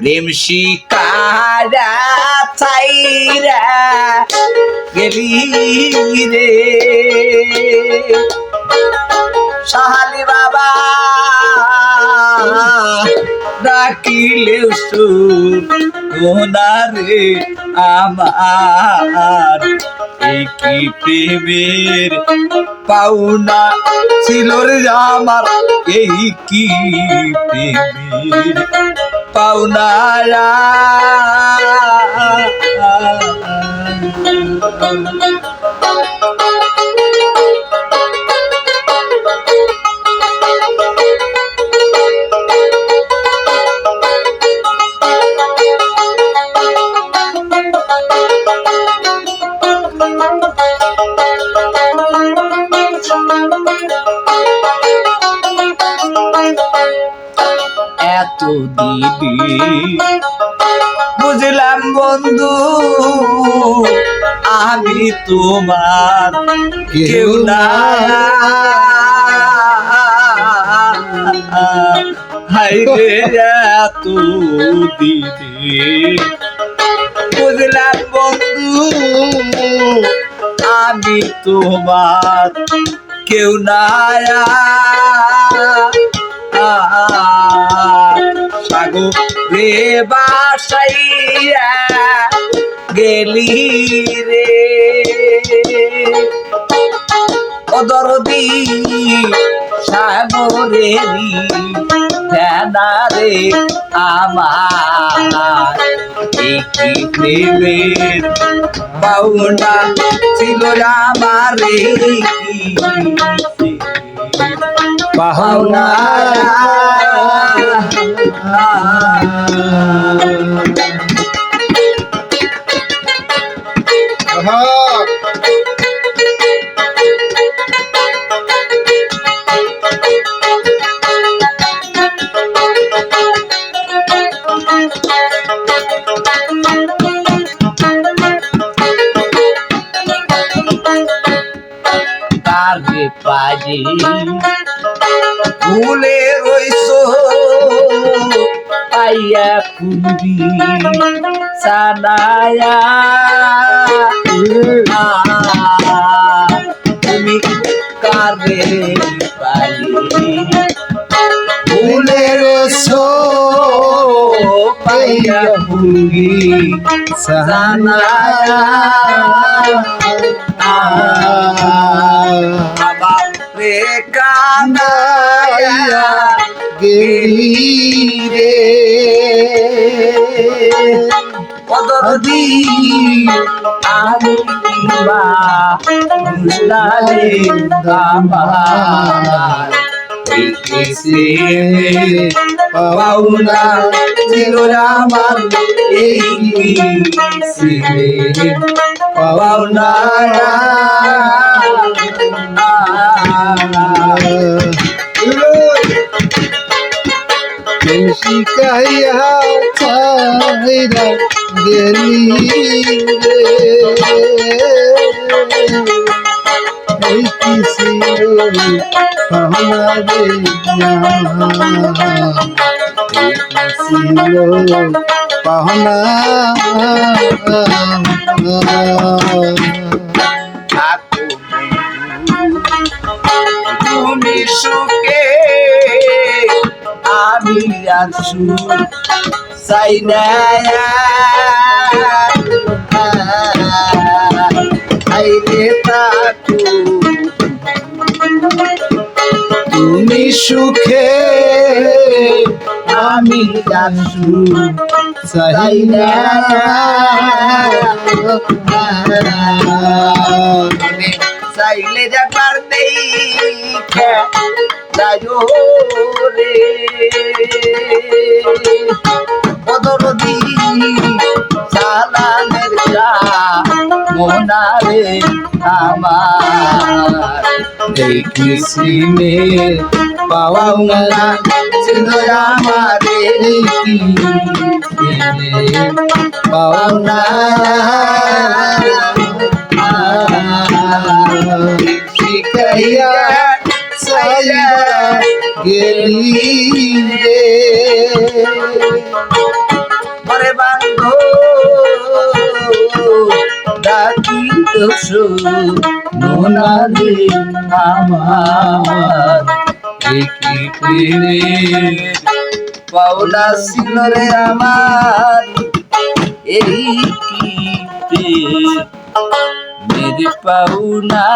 প্রেম শিকারা চাইরা গেলি রে। সাহালি বাবা ডাকিলেও সোনারে আমার। কি প্রেমের পাওনা ছিল রে আমার এই কি প্রেমের। পাওনা এত দিদি বুঝলাম বন্ধু আমি তোমার কেউ না। হাইরে এত দিদি বুঝলাম বন্ধু আমি তোমার কেউ না। সাগরে বাসাইয়া গেলি রে। অদরদি সাগরেরই ধ্যানারে আমার। কি প্রেমের পাওনা ছিল আমার। পাওনা তারে পাজি ভুলে রইছো পাইয়া কুড়ি সানায়া। তুমি কারে পাই ফুলের সো পাইয়া কুড়ি সানায়া। বাবারে কানায়া গেলি রে পদরদি আমি বা মুস্তালে আমার এসে পাওনা আমার এই পাওনা শিকাইয়া চাইরা গেলি রে এই কি ছিল পাহনা তুমি সুখে আমি আছু, চাই না আইরে থাকো তুমি সুখে, আমি আছু, চাই না চাইলে যাবার দেখে যায়ো রে পদরদি সালামের চা মোনারে আমার ছিল আমার। না। শিকাইয়া চাইরা গেলি রে পরে বান্ধ ডাকি দোষ আমার। পাওনা ছিল রে এই কি মেরে পাওনা।